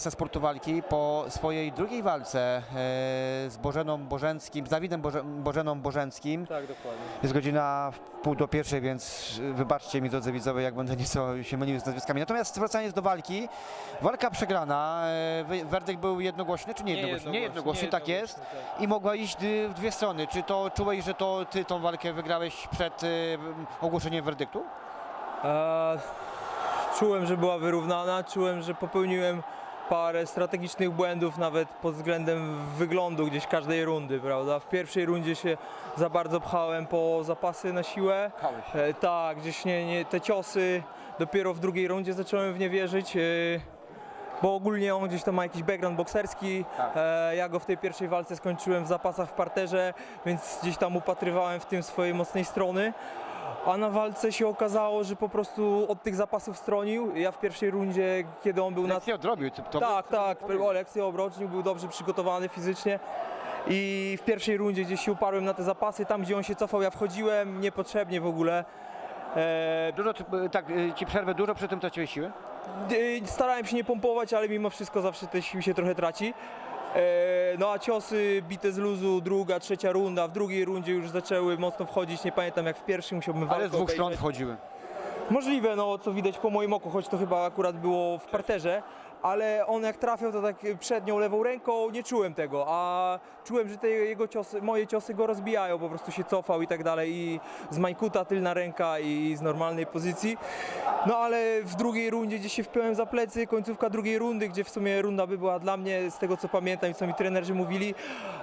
Pasa Sportu Walki po swojej drugiej walce e, z Bożeną Bożenckim, z Dawidem Boże, Bożeną Bożenckim. Tak, dokładnie. Jest godzina w pół do pierwszej, więc wybaczcie mi drodzy widzowie, jak będę nieco się mylił z nazwiskami. Natomiast wracając do walki, walka przegrana, e, werdykt był jednogłośny czy nie jednogłośny? Nie jednogłośny, tak jest. I mogła iść w dwie strony. Czy to czułeś, że to ty tą walkę wygrałeś przed y, ogłoszeniem werdyktu? E, czułem, że była wyrównana, czułem, że popełniłem parę strategicznych błędów nawet pod względem wyglądu gdzieś każdej rundy, prawda? W pierwszej rundzie się za bardzo pchałem po zapasy na siłę. E, tak, gdzieś nie, nie, te ciosy dopiero w drugiej rundzie zacząłem w nie wierzyć. E, bo ogólnie on gdzieś tam ma jakiś background bokserski. Tak. E, ja go w tej pierwszej walce skończyłem w zapasach w parterze, więc gdzieś tam upatrywałem w tym swojej mocnej strony. A na walce się okazało, że po prostu od tych zapasów stronił. Ja w pierwszej rundzie, kiedy on był na Lekcję odrobił. To, to tak, tak, o lekcję obrocznił, był dobrze przygotowany fizycznie. I w pierwszej rundzie gdzieś się uparłem na te zapasy, tam gdzie on się cofał, ja wchodziłem niepotrzebnie w ogóle. E, Dużo, tak, y, ci przerwę, dużo przy tym traciłeś siły? Starałem się nie pompować, ale mimo wszystko zawsze te siły się trochę traci. E, no a ciosy bite z luzu, druga, trzecia runda, w drugiej rundzie już zaczęły mocno wchodzić, nie pamiętam jak w pierwszej, musiałbym walkę Ale z dwóch stron wchodziły. Możliwe, no co widać po moim oku, choć to chyba akurat było w parterze, ale on jak trafiał to tak przednią lewą ręką, nie czułem tego, a czułem, że te jego ciosy, moje ciosy go rozbijają, po prostu się cofał i tak dalej i z mańkuta tylna ręka i z normalnej pozycji. No ale w drugiej rundzie gdzieś się wpiąłem za plecy, końcówka drugiej rundy, gdzie w sumie runda by była dla mnie, z tego co pamiętam i co mi trenerzy mówili,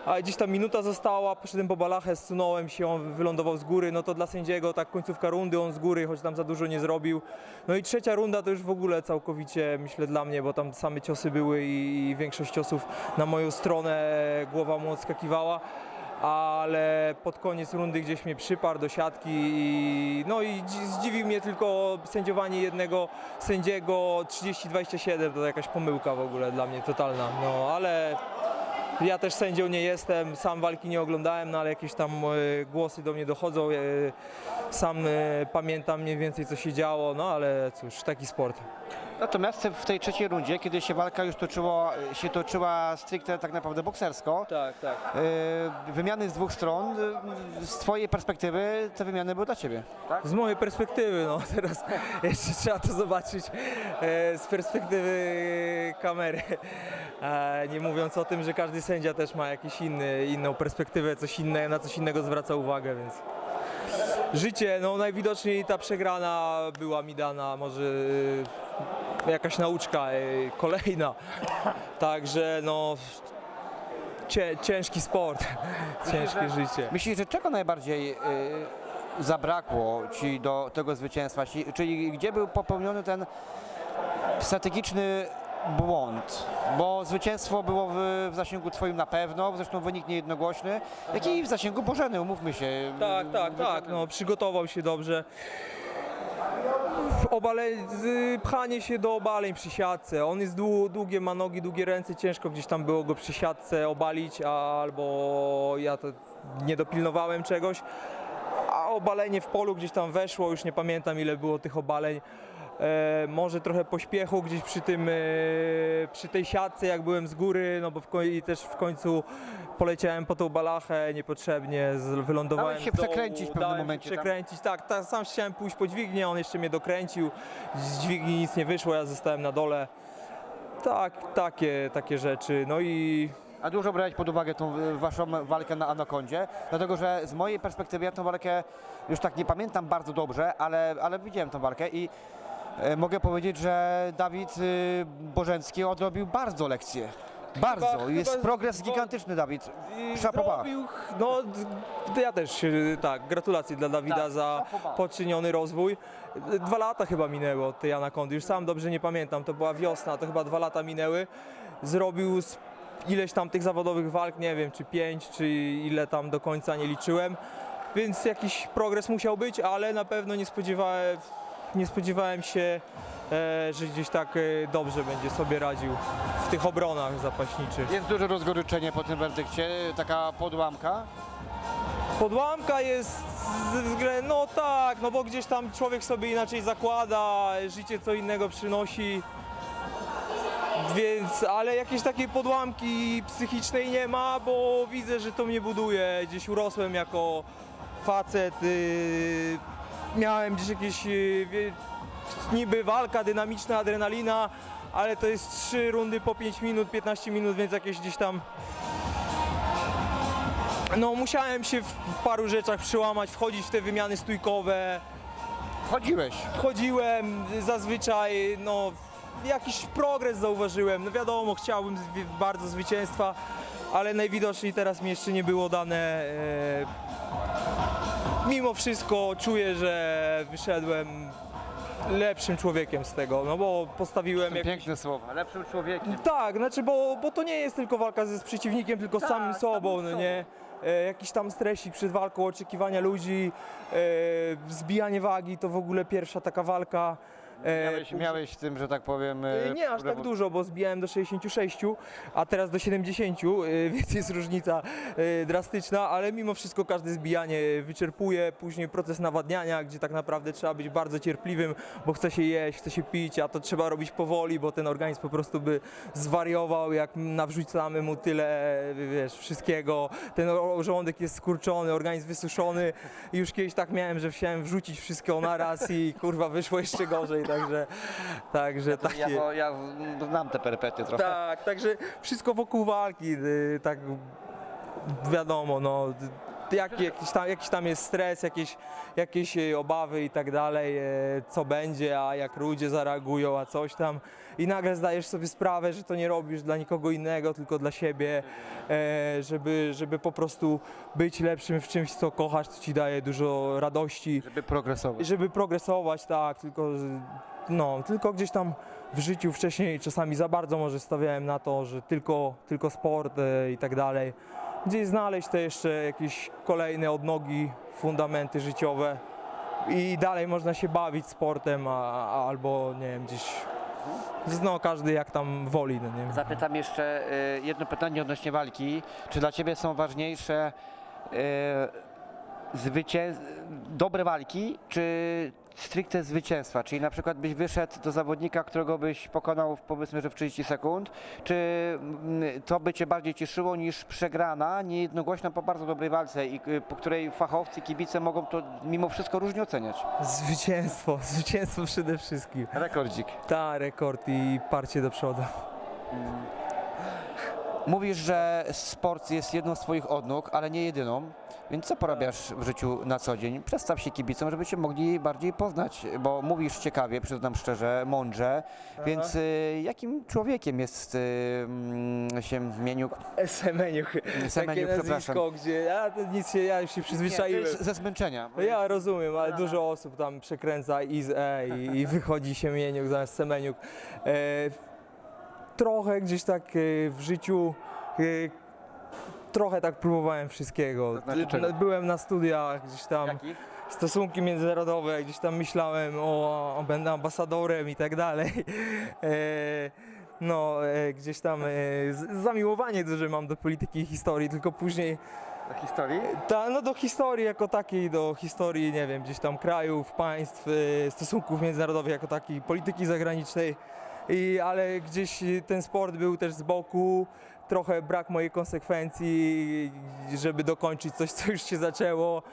a gdzieś tam minuta została, poszedłem po balachę, zsunąłem się, on wylądował z góry, no to dla sędziego tak końcówka rundy, on z góry, choć tam za dużo nie zrobił. No i trzecia runda to już w ogóle całkowicie myślę dla mnie, bo tam same ciosy były i większość ciosów na moją stronę głowa mu odskakiwała. Ale pod koniec rundy gdzieś mnie przyparł do siatki i no i dzi- zdziwił mnie tylko sędziowanie jednego sędziego 30-27, to jakaś pomyłka w ogóle dla mnie totalna. No ale ja też sędzią nie jestem, sam walki nie oglądałem, no ale jakieś tam e, głosy do mnie dochodzą. E, sam e, pamiętam mniej więcej co się działo, no ale cóż, taki sport. Natomiast w tej trzeciej rundzie, kiedy się walka już toczyło, się toczyła stricte tak naprawdę boksersko, Tak, tak. y, wymiany z dwóch stron, y, z twojej perspektywy te wymiany były dla ciebie. Tak? Z mojej perspektywy, no teraz jeszcze trzeba to zobaczyć e, z perspektywy kamery. E, nie mówiąc o tym, że każdy sędzia też ma jakąś inny, inną perspektywę, coś inne, na coś innego zwraca uwagę, więc życie, no najwidoczniej ta przegrana była mi dana, może e, jakaś nauczka e, kolejna. Także no ciężki sport, ciężkie życie. Myślisz, że czego najbardziej y, zabrakło ci do tego zwycięstwa? Ci- Czyli gdzie był popełniony ten strategiczny błąd? Bo zwycięstwo było w, w zasięgu twoim na pewno, zresztą wynik niejednogłośny, jak i w zasięgu Bożeny, umówmy się. Tak, tak, tak. No, przygotował się dobrze. Obale... Pchanie się do obaleń przy siatce. On jest dłu, długie, ma nogi, długie ręce, ciężko gdzieś tam było go przy siatce obalić, albo ja to nie dopilnowałem czegoś. A obalenie w polu gdzieś tam weszło, już nie pamiętam ile było tych obaleń. E, może trochę pośpiechu gdzieś przy tym, e, przy tej siatce, jak byłem z góry, no bo w koń, i też w końcu poleciałem po tą balachę niepotrzebnie, z, wylądowałem Dałeś się dołu, przekręcić w pewnym dałem się momencie tam. Przekręcić, tak, tak, sam chciałem pójść po dźwignię, on jeszcze mnie dokręcił, z dźwigni nic nie wyszło, ja zostałem na dole. Tak, takie, takie rzeczy, no i A dużo brałeś pod uwagę tą y, waszą walkę na Anakondzie, dlatego że z mojej perspektywy ja tą walkę już tak nie pamiętam bardzo dobrze, ale, ale widziałem tą walkę i e, mogę powiedzieć, że Dawid y, Bożencki odrobił bardzo lekcję. Bardzo. Chyba- Jest chyba- progres gigantyczny, Dawid. Szapoba. no ja też, tak, gratulacje dla Dawida Tak, za szapoba. poczyniony rozwój. Dwa lata chyba minęło od tej anakondy, już sam dobrze nie pamiętam, to była wiosna, to chyba dwa lata minęły. Zrobił ileś tam tych zawodowych walk, nie wiem czy pięć, czy ile tam do końca nie liczyłem, więc jakiś progres musiał być, ale na pewno nie spodziewałem, nie spodziewałem się, e, że gdzieś tak e, dobrze będzie sobie radził w tych obronach zapaśniczych. Jest duże rozgoryczenie po tym werdykcie, taka podłamka. Podłamka jest no tak, no bo gdzieś tam człowiek sobie inaczej zakłada, życie co innego przynosi. Więc, ale jakiejś takiej podłamki psychicznej nie ma, bo widzę, że to mnie buduje. Gdzieś urosłem jako facet. y, miałem gdzieś jakieś y, niby walka, dynamiczna adrenalina, ale to jest trzy rundy po 5 minut, 15 minut, więc jakieś gdzieś tam no musiałem się w paru rzeczach przełamać, wchodzić w te wymiany stójkowe. Chodziłeś. Wchodziłem zazwyczaj, no jakiś progres zauważyłem. No wiadomo, chciałbym bardzo zwycięstwa, ale najwidoczniej teraz mi jeszcze nie było dane. E, mimo wszystko czuję, że wyszedłem lepszym człowiekiem z tego, no bo postawiłem jakiś... Piękne słowa. Lepszym człowiekiem. Tak, znaczy, bo, bo to nie jest tylko walka ze z przeciwnikiem, tylko z Tak, samym sobą, samym no nie? E, jakiś tam stresik przed walką, oczekiwania ludzi, e, zbijanie wagi, to w ogóle pierwsza taka walka. E, Miałeś, miałeś tym, że tak powiem... E, e, Nie aż tak dużo, bo zbijałem do 66, a teraz do 70, e, więc jest różnica drastyczna, ale mimo wszystko każde zbijanie wyczerpuje. Później proces nawadniania, gdzie tak naprawdę trzeba być bardzo cierpliwym, bo chce się jeść, chce się pić, a to trzeba robić powoli, bo ten organizm po prostu by zwariował, jak nawrzucamy mu tyle, wiesz, wszystkiego. Ten o- żołądek jest skurczony, organizm wysuszony. Już kiedyś tak miałem, że chciałem wrzucić wszystko naraz i kurwa wyszło jeszcze gorzej, także, także takie... Ja, bo ja znam te perpety trochę. Tak, także wszystko wokół walki, y, tak wiadomo, no. Jak, jakiś, tam, jakiś tam jest stres, jakieś, jakieś y, obawy i tak dalej, e, co będzie, a jak ludzie zareagują, a coś tam. I nagle zdajesz sobie sprawę, że to nie robisz dla nikogo innego, tylko dla siebie, e, żeby, żeby po prostu być lepszym w czymś, co kochasz, co ci daje dużo radości Żeby progresować. żeby progresować, tak, tylko, no, tylko gdzieś tam w życiu wcześniej czasami za bardzo może stawiałem na to, że tylko, tylko sport e, i tak dalej. Gdzieś znaleźć te jeszcze jakieś kolejne odnogi, fundamenty życiowe i dalej można się bawić sportem, a, a, albo nie wiem, gdzieś, no każdy jak tam woli, no nie Zapytam jeszcze y, jedno pytanie odnośnie walki. Czy dla Ciebie są ważniejsze y, zwycię... dobre walki, czy stricte zwycięstwa? Czyli na przykład byś wyszedł do zawodnika, którego byś pokonał w, powiedzmy, że w 30 sekund, czy mm, to by Cię bardziej cieszyło niż przegrana, niejednogłośna po bardzo dobrej walce i y, po której fachowcy, kibice mogą to mimo wszystko różnie oceniać? Zwycięstwo, zwycięstwo przede wszystkim. Rekordzik. Ta rekord i parcie do przodu. Mówisz, że sport jest jedną z Twoich odnóg, ale nie jedyną. Więc co porabiasz w życiu na co dzień? Przedstaw się kibicom, żeby Cię mogli bardziej poznać, bo mówisz ciekawie, przyznam szczerze, mądrze. Więc y, jakim człowiekiem jest y, mm, się Mieniuk? Semeniuk. Semeniuk, Takie przepraszam. nazwisko, gdzie ja to nic się, ja już się przyzwyczaiłem. Ze zmęczenia. No ja rozumiem, ale dużo osób tam przekręca i z E i, i wychodzi się Mieniuk zamiast Semeniuk. E, trochę gdzieś tak e, w życiu e, trochę tak próbowałem wszystkiego. To znaczy czego? Byłem na studiach gdzieś tam Jaki? stosunki międzynarodowe, gdzieś tam myślałem o, będę ambasadorem i tak dalej. E, no, gdzieś tam zamiłowanie duże mam do polityki i historii, tylko później Do historii? ta, no do historii jako takiej, do historii, nie wiem, gdzieś tam krajów, państw, stosunków międzynarodowych jako takiej, polityki zagranicznej, I, ale gdzieś ten sport był też z boku, trochę brak mojej konsekwencji, żeby dokończyć coś, co już się zaczęło.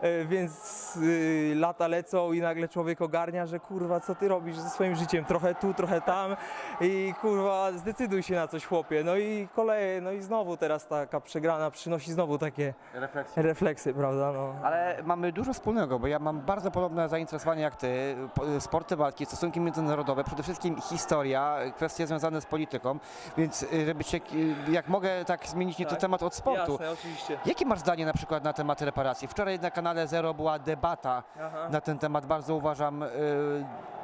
E, Więc y, lata lecą i nagle człowiek ogarnia, że kurwa, co ty robisz ze swoim życiem? Trochę tu, trochę tam i kurwa, zdecyduj się na coś, chłopie. No i koleje, no i znowu teraz taka przegrana przynosi znowu takie Refleksja. refleksy, prawda? No. Ale mamy dużo wspólnego, bo ja mam bardzo podobne zainteresowanie jak ty. Po- Sporty walki, stosunki międzynarodowe, przede wszystkim historia, kwestie związane z polityką. Więc y, żeby cię, y, jak mogę tak zmienić nieco Tak. temat od sportu. Jasne, oczywiście. Jakie masz zdanie na przykład na temat reparacji? Wczoraj na kanale Zero była debata Aha. na ten temat, bardzo uważam y,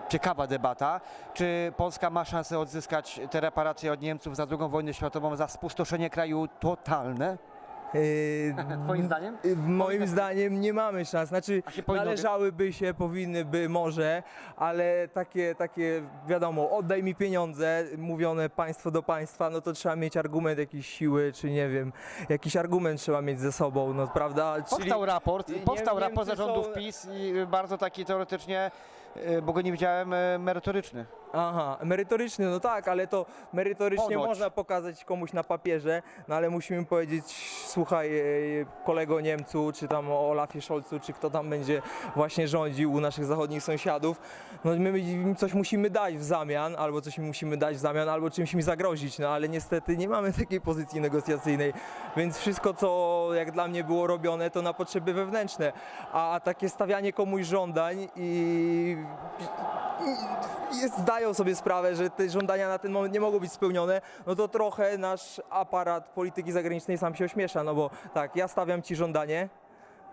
ciekawa debata. Czy Polska ma szansę odzyskać te reparacje od Niemców za II wojnę światową, za spustoszenie kraju totalne? Yy, Twoim zdaniem? yy, Moim zdaniem nie mamy szans. Znaczy A się powinno- należałyby się, powinny by może, ale takie, takie wiadomo, oddaj mi pieniądze, mówione państwo do państwa, no to trzeba mieć argument jakiejś siły, czy nie wiem, jakiś argument trzeba mieć ze sobą, no prawda? Czyli Powstał raport, powstał Niemcy raport zarządów są- PiS i bardzo taki teoretycznie e, bo go nie widziałem, e, merytoryczny. Aha, merytoryczny, no tak, ale to merytorycznie Ponoć. można pokazać komuś na papierze, no ale musimy powiedzieć, słuchaj, e, kolego Niemcu, czy tam o Olafie Scholzu, czy kto tam będzie właśnie rządził u naszych zachodnich sąsiadów, no my im coś musimy dać w zamian, albo coś im musimy dać w zamian, albo czymś mi zagrozić, no ale niestety nie mamy takiej pozycji negocjacyjnej, więc wszystko, co jak dla mnie było robione, to na potrzeby wewnętrzne, a takie stawianie komuś żądań i zdają sobie sprawę, że te żądania na ten moment nie mogą być spełnione, no to trochę nasz aparat polityki zagranicznej sam się ośmiesza, no bo tak, ja stawiam ci żądanie,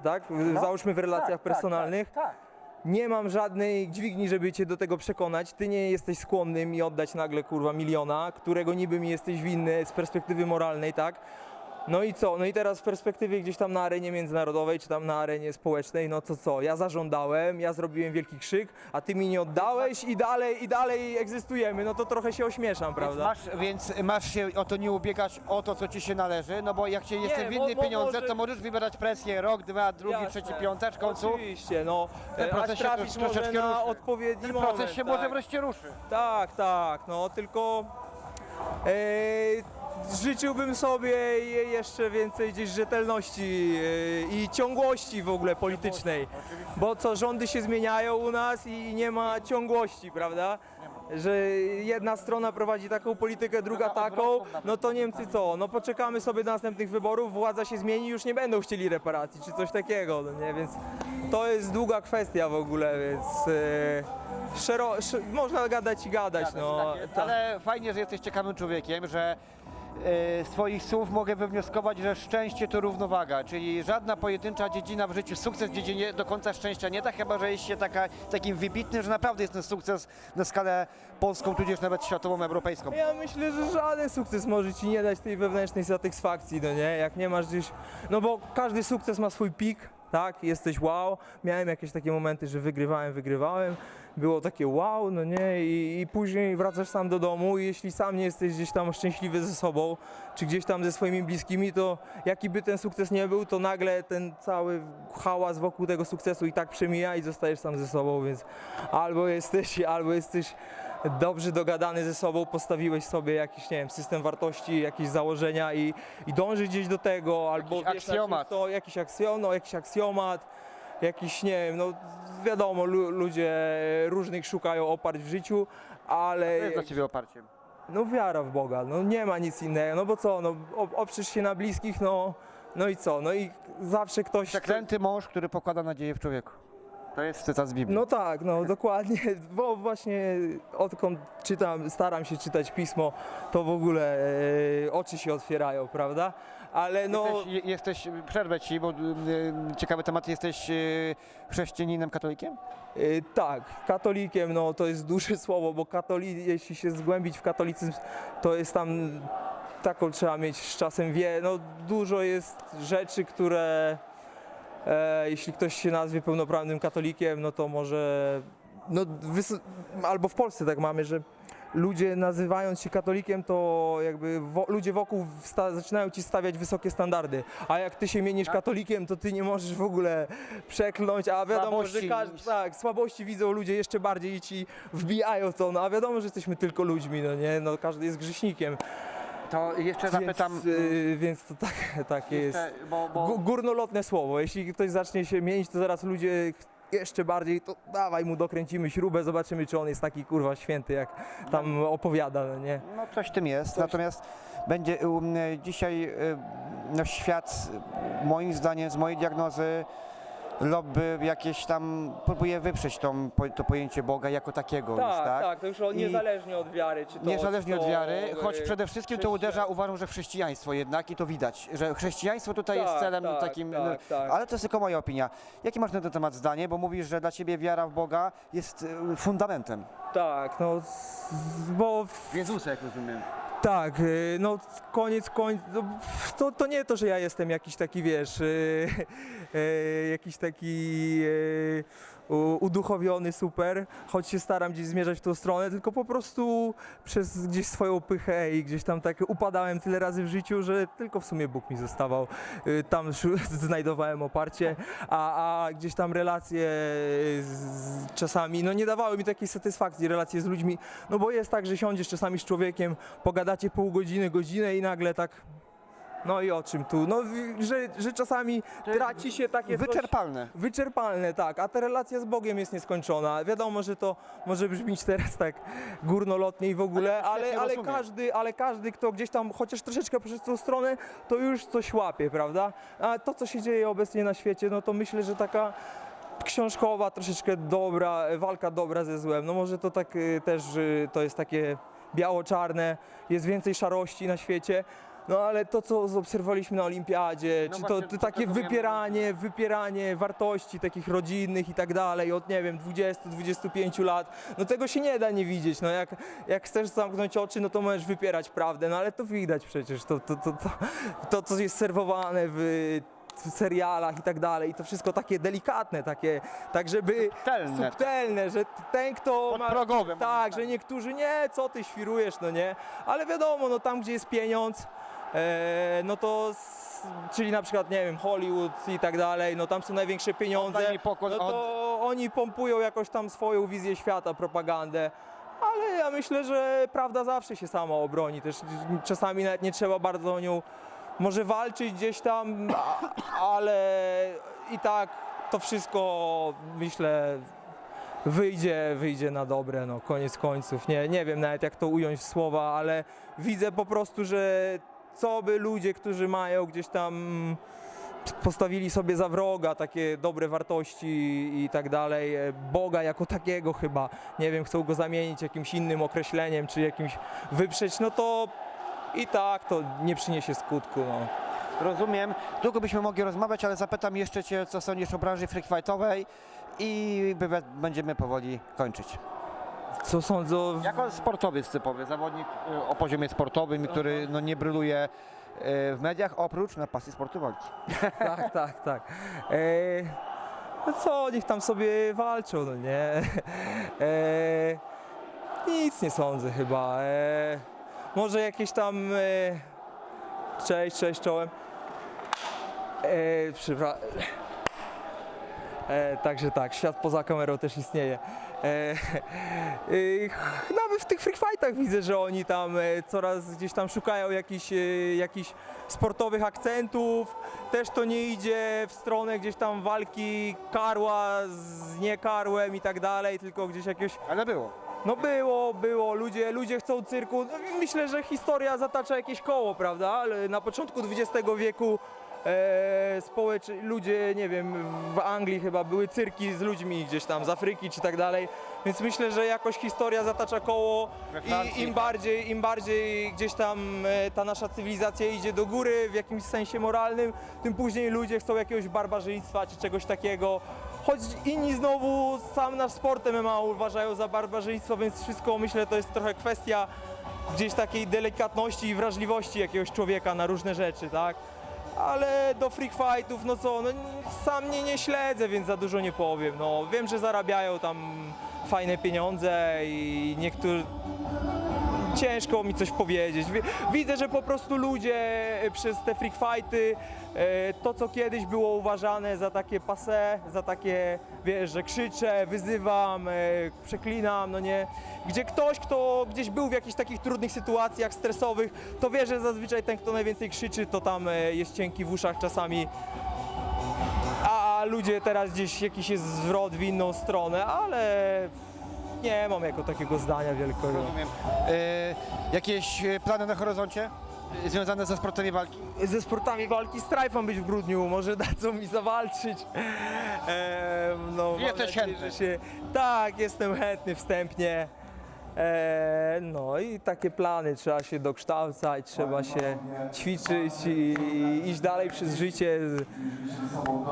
tak, w- załóżmy w relacjach personalnych, nie mam żadnej dźwigni, żeby cię do tego przekonać, ty nie jesteś skłonny mi oddać nagle, kurwa, miliona, którego niby mi jesteś winny z perspektywy moralnej, tak, no i co? No i teraz w perspektywie gdzieś tam na arenie międzynarodowej, czy tam na arenie społecznej, no to co? Ja zażądałem, ja zrobiłem wielki krzyk, a ty mi nie oddałeś i dalej, i dalej egzystujemy, no to trochę się ośmieszam, prawda? Masz, więc masz się o to nie ubiegać, o to, co ci się należy, no bo jak ci jesteś mo- winny mo- pieniądze, może- to możesz wybierać presję rok, dwa, drugi, Jasne. trzeci, piąty, w końcu Oczywiście, no, ten e, proces aż się trafić trosz- może troszeczkę na ruszy. odpowiedni ten moment. proces się tak. może wreszcie ruszy. Tak, tak, no tylko e, życzyłbym sobie je- jeszcze więcej gdzieś rzetelności e, i ciągłości w ogóle politycznej. Bo co, rządy się zmieniają u nas i nie ma ciągłości, prawda? Że jedna strona prowadzi taką politykę, druga taką, no to Niemcy co? No poczekamy sobie do następnych wyborów, władza się zmieni, już nie będą chcieli reparacji, czy coś takiego, no nie? Więc to jest długa kwestia w ogóle, więc e, szero, sz, można gadać i gadać, no. Tak jest, tak. Ale fajnie, że jesteś ciekawym człowiekiem, że e, z Twoich słów mogę wywnioskować, że szczęście to równowaga, czyli żadna pojedyncza dziedzina w życiu, sukces dziedzinie do końca szczęścia nie da, chyba że jest się taka, takim wybitnym, że naprawdę jest ten sukces na skalę polską, tudzież nawet światową, europejską. Ja myślę, że żaden sukces może ci nie dać tej wewnętrznej satysfakcji, no nie? Jak nie masz gdzieś. No bo każdy sukces ma swój pik, tak? Jesteś wow. Miałem jakieś takie momenty, że wygrywałem, wygrywałem. Było takie wow, no nie? I, I później wracasz sam do domu i jeśli sam nie jesteś gdzieś tam szczęśliwy ze sobą, czy gdzieś tam ze swoimi bliskimi, to jaki by ten sukces nie był, to nagle ten cały hałas wokół tego sukcesu i tak przemija i zostajesz sam ze sobą, więc albo jesteś, albo jesteś dobrze dogadany ze sobą, postawiłeś sobie jakiś, nie wiem, system wartości, jakieś założenia i, i dążysz gdzieś do tego, albo Jakiś wiesz, aksjomat. To, jakiś, aksjon, no, jakiś aksjomat, jakiś, nie wiem, no wiadomo, lu, ludzie różnych szukają oparć w życiu, ale To jest dla Ciebie oparciem. no wiara w Boga, no nie ma nic innego, no bo co, no oprzesz się na bliskich, no, no i co, no i zawsze ktoś... Przeklęty mąż, który pokłada nadzieję w człowieku. To jest cytat z Biblii. No tak, no dokładnie, bo właśnie odkąd czytam, staram się czytać pismo, to w ogóle e, oczy się otwierają, prawda? Ale no, Jesteś, je- jesteś, przerwę Ci, bo y, ciekawy temat, jesteś y, chrześcijaninem, katolikiem? e, tak, katolikiem, no to jest duże słowo, bo katoli, jeśli się zgłębić w katolicyzm, to jest tam, taką trzeba mieć z czasem wie, no dużo jest rzeczy, które e, jeśli ktoś się nazwie pełnoprawnym katolikiem, no to może, no albo w Polsce tak mamy, że ludzie nazywając się katolikiem, to jakby wo, ludzie wokół zaczynają ci stawiać wysokie standardy, a jak ty się mienisz katolikiem, to ty nie możesz w ogóle przekląć, a wiadomo, że Słabości. każdy, tak, słabości widzą ludzie jeszcze bardziej i ci wbijają to, no a wiadomo, że jesteśmy tylko ludźmi, no nie, no każdy jest grzesznikiem, To jeszcze zapytam, więc, y, więc to tak, takie jest. jeszcze, bo, bo Gó- Górnolotne słowo. Jeśli ktoś zacznie się mienić, to zaraz ludzie ch- jeszcze bardziej, to dawaj mu dokręcimy śrubę, zobaczymy, czy on jest taki kurwa święty, jak tam opowiada, no nie? no, coś w tym jest, natomiast będzie um, dzisiaj y, no, świat, y, moim zdaniem, z mojej diagnozy, lobby jakieś tam próbuje wyprzeć tą, po- to pojęcie Boga jako takiego już, tak? to już I- niezależnie od wiary, czy to Niezależnie czy od wiary, choć przede wszystkim to uderza, uważam, że w chrześcijaństwo jednak i to widać, że chrześcijaństwo tutaj jest Tak, celem tak, takim, tak, no, tak. ale to jest tylko moja opinia. Jakie masz na ten temat zdanie, bo mówisz, że dla ciebie wiara w Boga jest y, fundamentem. Tak, no, bo W Jezusa, jak rozumiem. Tak, y, no koniec koń, no, to, to nie to, że ja jestem jakiś taki, wiesz, y, y, jakiś taki uduchowiony, super, choć się staram gdzieś zmierzać w tą stronę, tylko po prostu przez gdzieś swoją pychę i gdzieś tam tak upadałem tyle razy w życiu, że tylko w sumie Bóg mi zostawał. Y, Tam znajdowałem oparcie, a, a gdzieś tam relacje z, czasami, no nie dawały mi takiej satysfakcji, relacje z ludźmi, no bo jest tak, że siądziesz czasami z człowiekiem, pogadacie pół godziny, godzinę i nagle tak, no i o czym tu, no w- że, że czasami traci się takie coś- Wyczerpalne. Wyczerpalne, tak, a ta relacja z Bogiem jest nieskończona. Wiadomo, że to może brzmieć teraz tak górnolotnie i w ogóle, Ale ale, świetnie ale, rozumiem. każdy, ale każdy, kto gdzieś tam chociaż troszeczkę przez tą stronę, to już coś łapie, prawda? A to, co się dzieje obecnie na świecie, no to myślę, że taka książkowa, troszeczkę dobra, walka dobra ze złem. No może to tak y, też y, to jest takie biało-czarne, jest więcej szarości na świecie. No ale to, co zaobserwowaliśmy na olimpiadzie, No czy właśnie, to, to takie tego wiem. wypieranie, wypieranie wartości takich rodzinnych i tak dalej, od nie wiem, 20-25 lat, no tego się nie da nie widzieć. No jak, jak chcesz zamknąć oczy, no to możesz wypierać prawdę, no ale to widać przecież, to, to, to, to, to co jest serwowane w w serialach i tak dalej, i to wszystko takie delikatne, takie, tak żeby Subtelne. subtelne, że ten kto ma... Podprogowe. Tak, że niektórzy nie, co ty świrujesz, no nie, ale wiadomo, no tam gdzie jest pieniądz, no to, czyli na przykład, nie wiem, Hollywood i tak dalej, no tam są największe pieniądze, no to oni pompują jakoś tam swoją wizję świata, propagandę. Ale ja myślę, że prawda zawsze się sama obroni. Też czasami nawet nie trzeba bardzo o nią może walczyć gdzieś tam, ale i tak to wszystko myślę wyjdzie, wyjdzie na dobre, no koniec końców. Nie, nie wiem nawet jak to ująć w słowa, ale widzę po prostu, że co by ludzie, którzy mają gdzieś tam postawili sobie za wroga takie dobre wartości i tak dalej, e, Boga jako takiego chyba, nie wiem, chcą go zamienić jakimś innym określeniem, czy jakimś wyprzeć, no to i tak to nie przyniesie skutku, no. Rozumiem. Długo byśmy mogli rozmawiać, ale zapytam jeszcze Cię, co sądzisz o branży freak fightowej i będziemy powoli kończyć. Co sądzę o... Jako sportowiec typowy, zawodnik y, o poziomie sportowym, który no, nie bryluje y, w mediach, oprócz na pasji sportu walki. tak, tak, tak. E, no co, niech tam sobie walczą, no nie. E, nic nie sądzę chyba. E, może jakieś tam... E, cześć, cześć, czołem. E, Przepraszam. E, także tak, świat poza kamerą też istnieje. E, e, nawet w tych free fightach widzę, że oni tam e, coraz gdzieś tam szukają jakichś, e, jakichś sportowych akcentów. Też to nie idzie w stronę gdzieś tam walki karła z niekarłem i tak dalej, tylko gdzieś jakieś Ale było. no było, było, ludzie, ludzie chcą cyrku. No, myślę, że historia zatacza jakieś koło, prawda? Ale na początku XX wieku e, społecz... ludzie, nie wiem, w Anglii chyba były cyrki z ludźmi gdzieś tam z Afryki czy tak dalej. Więc myślę, że jakoś historia zatacza koło i im bardziej, im bardziej gdzieś tam e, ta nasza cywilizacja idzie do góry w jakimś sensie moralnym, tym później ludzie chcą jakiegoś barbarzyństwa czy czegoś takiego. Choć inni znowu sam nasz sport MMA uważają za barbarzyństwo, więc wszystko myślę to jest trochę kwestia gdzieś takiej delikatności i wrażliwości jakiegoś człowieka na różne rzeczy, tak? Ale do freak fightów, no co, no sam nie, nie śledzę, więc za dużo nie powiem. No wiem, że zarabiają tam fajne pieniądze i niektórzy ciężko mi coś powiedzieć. Wi- Widzę, że po prostu ludzie e, przez te freak fighty, e, to co kiedyś było uważane za takie passe, za takie, wiesz, że krzyczę, wyzywam, e, przeklinam, no nie. Gdzie ktoś, kto gdzieś był w jakichś takich trudnych sytuacjach stresowych, to wie, że zazwyczaj ten, kto najwięcej krzyczy, to tam jest cienki w uszach czasami. A ludzie teraz gdzieś jakiś jest zwrot w inną stronę, ale nie mam jako takiego zdania wielkiego. Rozumiem. Y, jakieś y, plany na horyzoncie y, związane ze sportami walki? ze sportami walki Strife mam być w grudniu, może dadzą mi zawalczyć. No, mam Jesteś nadzieję, chętny? że Się... Tak, jestem chętny wstępnie. Eee, no i takie plany, trzeba się dokształcać, trzeba się ćwiczyć i, i iść dalej przez życie z,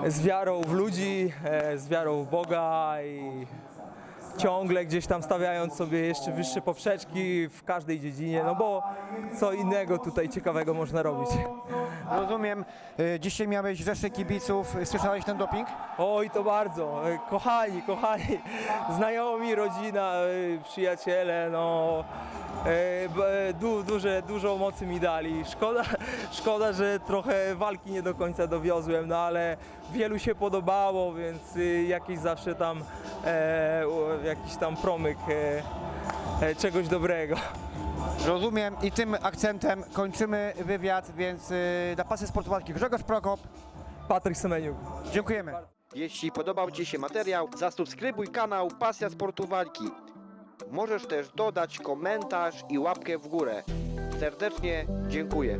z wiarą w ludzi, e, z wiarą w Boga i ciągle gdzieś tam stawiając sobie jeszcze wyższe poprzeczki w każdej dziedzinie, no bo co innego tutaj ciekawego można robić. Rozumiem, y, dzisiaj miałeś rzesze kibiców, słyszałeś ten doping? Oj, to bardzo. E, Kochani, kochani, znajomi, rodzina, e, przyjaciele, no. E, e, Du, duże, dużo mocy mi dali. Szkoda, szkoda, że trochę walki nie do końca dowiozłem, no ale wielu się podobało, więc y, jakiś zawsze tam e, jakiś tam promyk e, e, czegoś dobrego. Rozumiem i tym akcentem kończymy wywiad, więc y, dla Pasy Sport Walki Grzegorz Prokop, Patryk Semeniuk. dziękujemy. Jeśli podobał Ci się materiał, zasubskrybuj kanał Pasja Sportu Walki. Możesz też dodać komentarz i łapkę w górę. Serdecznie dziękuję.